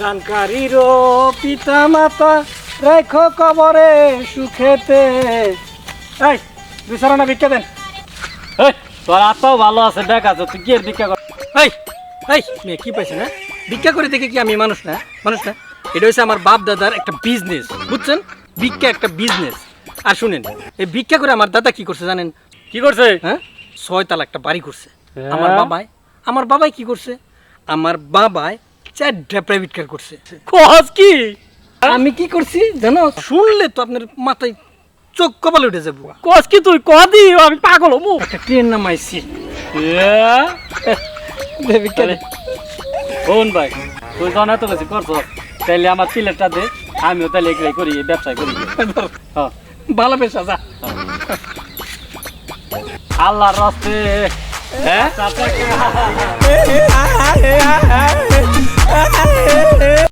দানকারীর পিতা মাতা রেখো কবরে সুখেতে। এই সারানা ভিক্ষা দেন। এই তোর আত্মাও ভালো আছে দেখ আছে তুই এর ভিক্ষা কর। এই এই মেয়ে কি পাইছে না ভিক্ষা করে দেখে কি আমি মানুষ না? মানুষ না? এটা হচ্ছে আমার বাপ দাদার একটা বিজনেস বুঝছেন? ভিক্ষা একটা বিজনেস আর শুনেন এই ভিক্ষা করে আমার দাদা কি করছে জানেন? কি করছে? হ্যাঁ? ছয় তালা একটা বাড়ি করছে। হ্যাঁ? আমার বাবাই আমার বাবাই কি করছে? আমার বাবাই চারটা প্রাইভেট কার করছে। কস কি? আমি কি করছি জানো? শুনলে তো আপনার মাথায় চোখ কপালে উঠে যাব। কস কি তুই? কদি আমি পাগল হব। একটা ট্রেন নামাইছি। শোন ভাই তুই যখন এত বেশি করছ তাইলে আমার প্লেটটা দে আমিও তাহলে এগুলাই করি ব্যবসায় করি। হ্যাঁ। ভালো পেশা যা। আল্লাহর রাস্তে হ্যাঁ?